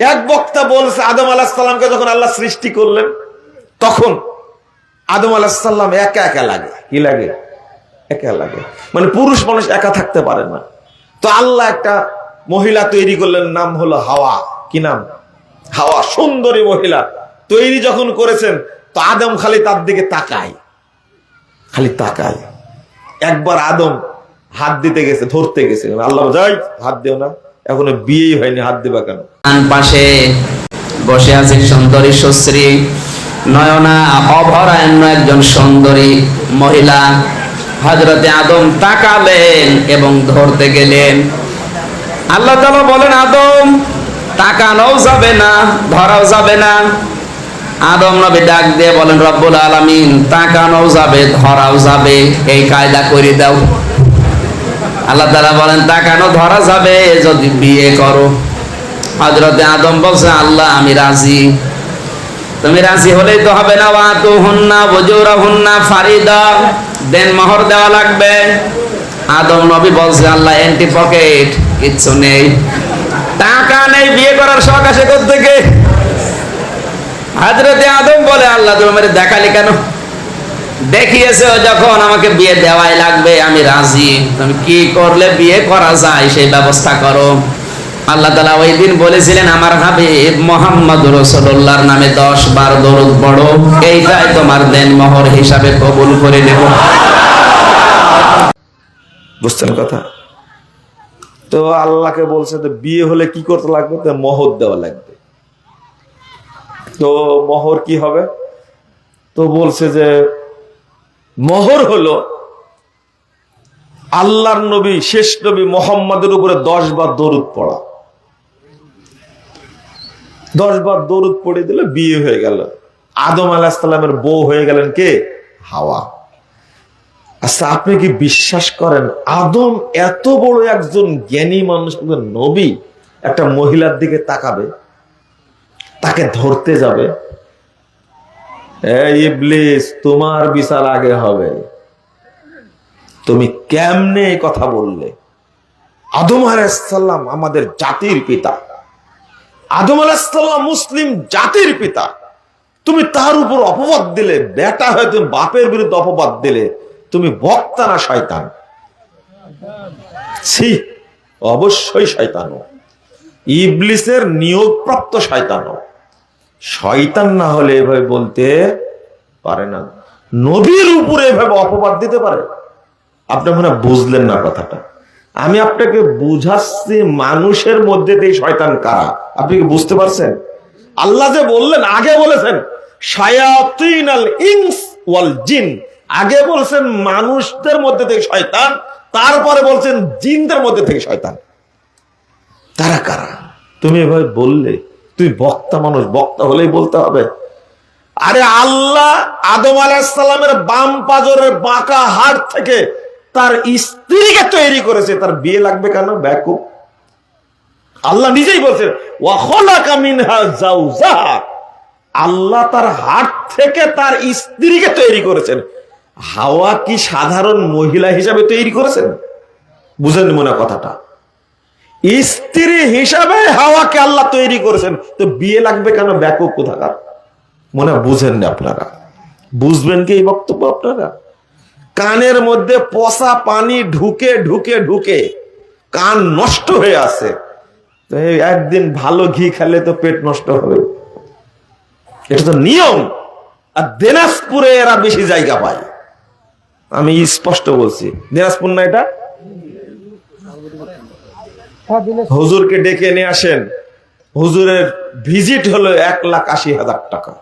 এক বক্তা বলছে, আদম আলাহিসাল্লামকে যখন আল্লাহ সৃষ্টি করলেন, তখন আদম আলাহিসাল্লাম একা একা লাগে। কি লাগে? একা লাগে। মানে পুরুষ মানুষ একা থাকতে পারে না। তো আল্লাহ একটা মহিলা তৈরি করলেন, নাম হলো হাওয়া। কি নাম? হাওয়া, সুন্দরী মহিলা। তৈরি যখন করেছেন, তো আদম খালি তার দিকে তাকায়। খালি তাকায়। একবার আদম হাত দিতে গেছে, ধরতে গেছে। আল্লাহ যাই হাত দিও না। এখনও বিয়েই হয়নি, হাত দিবা কেন? ডান পাশে বসে আছেন সুন্দরী সুশ্রী, নয়না অভরায়ণ্য একজন সুন্দরী মহিলা। হজরতে আদম তাকালেন এবং ধরতে গেলেন। আল্লাহ তাআলা বলেন, আদম, তাকানোও যাবে না, ধরাও যাবে না। আদম নবী ডাক দিয়ে বলেন, রব্বুল আলামিন, তাকানোও যাবে, ধরাও যাবে, এই কায়দা করে দাও। আল্লাহ তাআলা বলেন, তাকানো, ধরা যাবে, যদি বিয়ে করো। হজরতে আদম বলছে, আল্লাহ, আমি রাজি। তুমি রাজি হলেই তো হবে না ওয়া তু হুন্না বজুরা হুন্না ফারিদা। দেন মোহর দেওয়া লাগবে। আদম নবী বলছে, আল্লাহ, এন্টি পকেট, কিচ্ছু নেই। টাকা নেই, বিয়ে করার শখ আসে থেকে হাজরতে আদম বলে, আল্লাহ, তুমি আমারে দেখালি কেন? দেখিয়েছে যখন, আমাকে বিয়ে দেওয়াই লাগবে, আমি রাজি। তুমি কি করলে বিয়ে করা যায়, সেই ব্যবস্থা করো। আল্লাহ তালা ওই দিন বলেছিলেন, আমার হাবিব মোহাম্মদ রসুল্লাহর নামে দশ বার দরুদ পড়ো, এইটাই তোমার দেন মোহর হিসাবে কবুল করে নেব। বুঝছেন কথা? তো আল্লাহকে বলছে, তো বিয়ে হলে কি করতে লাগবে? তো মহর দেওয়া লাগবে। তো মোহর কি হবে? তো বলছে যে, মহর হলো আল্লাহর নবী, শেষ নবী মোহাম্মদের উপরে দশ বার দরুদ পড়া। দশ বার দরুদ পড়ে দিলে বিয়ে হয়ে গেল। আদম আলাহিসাল্লামের বউ হয়ে গেলেন কে? হাওয়া। আচ্ছা আপনি কি বিশ্বাস করেন আদম এত বড় একজন জ্ঞানী মানুষ নবী, একটা মহিলার দিকে তাকাবে? তাকে ধরতে যাবে? তোমার বিচার আগে হবে। তুমি কেমনে কথা বললে? আদম আলাইসাল্লাম আমাদের জাতির পিতা। আদম আলাইসাল্লাম মুসলিম জাতির পিতা। তুমি তার উপর অপবাদ দিলে, বেটা হয়ে তুমি বাপের বিরুদ্ধে অপবাদ দিলে, তুমি বক্তা না শয়তান? ছি, অবশ্যই শয়তান ইবলিসের নিয়োগপ্রাপ্ত শয়তান শয়তান না হলে এভাবে বলতে পারে না। নবীর উপরে এভাবে অপবাদ দিতে পারে? আপনি মনে বুঝলেন না কথাটা। আমি আপনাকে বুঝাচ্ছি মানুষের মধ্যে দিয়ে শয়তান কারা? আপনি কি বুঝতে পারছেন? আল্লাহ যে বললেন, আগে বলেছেন জিন। আগে বলছেন মানুষদের মধ্যে থেকে শয়তান, তারপরে বলছেন জিনদের মধ্যে থেকে শয়তান। তারা কারা? তুমি এভাবে বললে, তুই বক্তা মানুষ, বক্তা হলেই বলতে হবে। আরে আল্লাহ আদম আলাহিসাল্লামের বাম পাজরের বাঁকা হাট থেকে তার স্ত্রীকে তৈরি করেছে। তার বিয়ে লাগবে কেন? ব্যাকুব আল্লাহ নিজেই বলছেন আল্লাহ তার হাট থেকে তার স্ত্রীকে তৈরি করেছেন। হাওয়া কি সাধারণ মহিলা হিসাবে তৈরি করেছেন? বুঝেন মনে কথাটা। স্ত্রী হিসাবে হাওয়াকে আল্লাহ তৈরি করেছেন। তো বিয়ে লাগবে কেন? ব্যাপক কোথাকার? মনে বুঝেন না আপনারা। বুঝবেন কি এই বক্তব্য আপনারা? কানের মধ্যে পচা পানি ঢুকে ঢুকে ঢুকে কান নষ্ট হয়ে আছে। তো একদিন ভালো ঘি খেলে তো পেট নষ্ট হবে। এটা তো নিয়ম। আর দিনাজপুরে এরা বেশি জায়গা পায়। আমি স্পষ্ট বলছি। দিনাজপুর না এটা? হুজুরকে ডেকে নিয়ে আসেন। হুজুরের ভিজিট হলো এক লাখ আশি হাজার টাকা।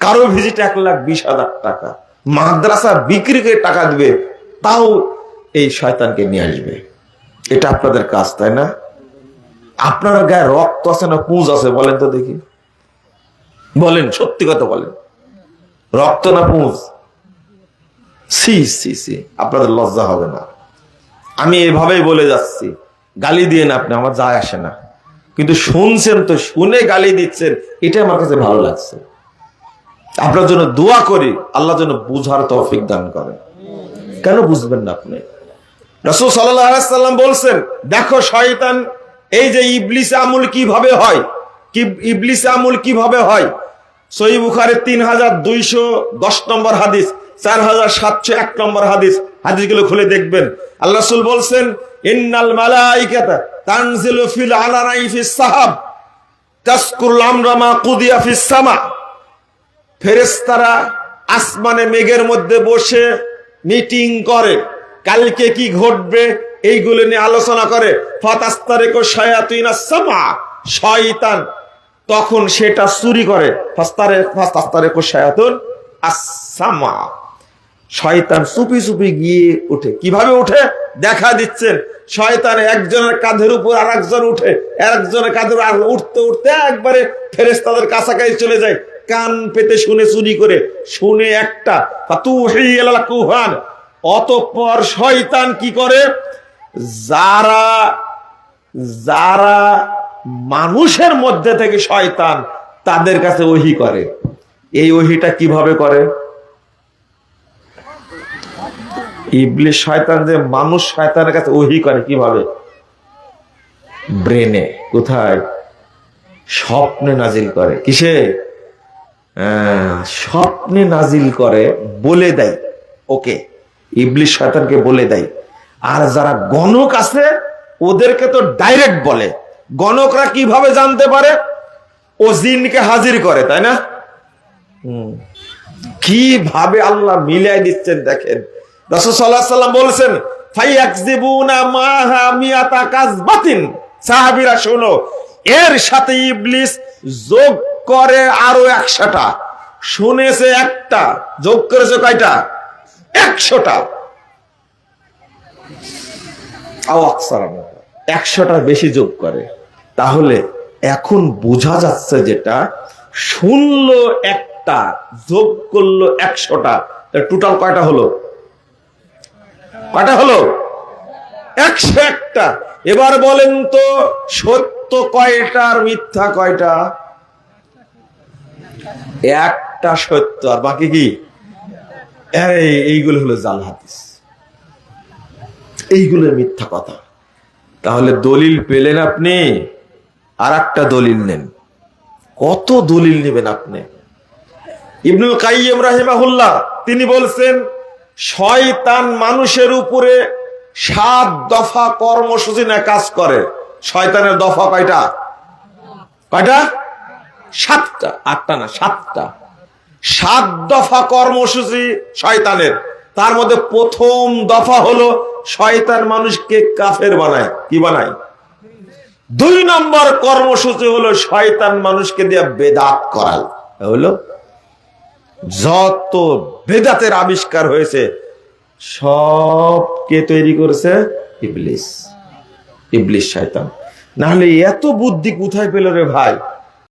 কারও ভিজিট এক লাখ বিশ হাজার টাকা। মাদ্রাসা বিক্রি করে টাকা দিবে, তাও এই শয়তানকে নিয়ে আসবে। এটা আপনাদের কাজ, তাই না? আপনার গায়ে রক্ত আছে না পুঁজ আছে, বলেন তো দেখি। বলেন, সত্যি কথা বলেন। রক্ত না পুঁজ? সি সি সি আপনাদের লজ্জা হবে না। আমি এভাবেই বলে যাচ্ছি, গালি দিয়ে না আপনি, আমার যায় আসে না। কিন্তু শুনছেন তো, শুনে গালি দিচ্ছেন, এটা আমার কাছে ভালো লাগছে। আপনার জন্য দোয়া করি, আল্লাহ যেন বুঝার তৌফিক দান করে কেন বুঝবেন না আপনি? রসুল সাল্লাম বলছেন, দেখো শয়তান, এই যে ইবলিস আমল কীভাবে হয়, কি, ইবলিস আমল কীভাবে হয়? সই বুখারের তিন হাজার দুইশো দশ নম্বর হাদিস, চার হাজার সাতশো এক নম্বর হাদিস, হাদিসগুলো খুলে দেখবেন। আল্লাহ রাসূল বলছেন, ইন্নাল মালাইকাতা তানজিলু ফিল আলারাই ফিস সাহাব, তাসকুরুল আমরা মা কুদিয়া ফিস সামা। ফেরেশতারা আসমানে মেঘের মধ্যে বসে মিটিং করে। কালকে কি ঘটবে এইগুলো নিয়ে আলোচনা করে। ফাতাস্তারেকো শায়াতিনা সামা শয়তান। তখন সেটা চুরি করে। শায়াতুন চুপি চুপি গিয়ে উঠে। কীভাবে উঠে? দেখা দিচ্ছেন। শয়তান একজনের কাঁধের উপর আর একজন উঠে। আর একজনের কাঁধের উঠতে উঠতে একবারে ফেরেস্তাদের কাছাকাছি চলে যায়। কান পেতে শুনে চুরি করে, শুনে একটা কুহান অতঃপর শয়তান কি করে? যারা যারা মানুষের মধ্যে থেকে শয়তান, তাদের কাছে ওহি করে। এই ওহিটা কীভাবে করে? ইবলিশ শয়তান যে মানুষ শয়তানের কাছে ওহি করে কীভাবে? ব্রেনে, কোথায়? স্বপ্নে নাজিল করে। কিসে? স্বপ্নে নাজিল করে, বলে দেয়। ওকে ইবলিশ শয়তানকে বলে দেয়। আর যারা গণক আছে, ওদেরকে তো ডাইরেক্ট বলে। গণকরা কীভাবে জানতে পারে? ও জিনকে হাজির করে, তাই না। কীভাবে আল্লাহ মিলাই দিচ্ছেন, দেখেন। বলছেন মাহা মিয়াতা কাজবাতিন সাহাবীরা শোনো, এর সাথে ইবলিস যোগ করে আরও একশোটা। শুনেছে একটা, যোগ করেছে কয়টা? একশোটা। আও আকসার একশোটা বেশি যোগ করে। তাহলে এখন বোঝা যাচ্ছে যেটা, শুনলো একটা, যোগ করল একশোটা। টোটাল কয়টা হলো? কয়টা হলো? একশো একটা। এবার বলেন তো, সত্য কয়টা আর মিথ্যা কয়টা? একটা সত্য, আর বাকি কি? এইগুলো হলো জাল হাদিস। এইগুলো মিথ্যা কথা। তাহলে দলিল পেলেন আপনি আর একটা দলিল নেন। কত দলিল নেবেন আপনি? ইবনুল কাইম রাহিমাহুল্লাহ, তিনি বলছেন, শয়তান মানুষের উপরে সাত দফা কর্মসূচি নিয়ে কাজ করে। শয়তানের দফা কয়টা? কয়টা? সাতটা, আটটা না, সাতটা। সাত দফা কর্মসূচি শয়তানের। তার মধ্যে প্রথম দফা হলো শয়তান মানুষকে কাফের বানায়। কি বানায়? দুই নম্বর কর্মসূচি হলো শয়তান মানুষকে দিয়ে বেদাত করাল। হলো যত বেদাতের আবিষ্কার হয়েছে সব কে তৈরি করেছে ইবলিস। ইবলিস শয়তান। নাহলে এত বুদ্ধি কোথায় পেল রে ভাই?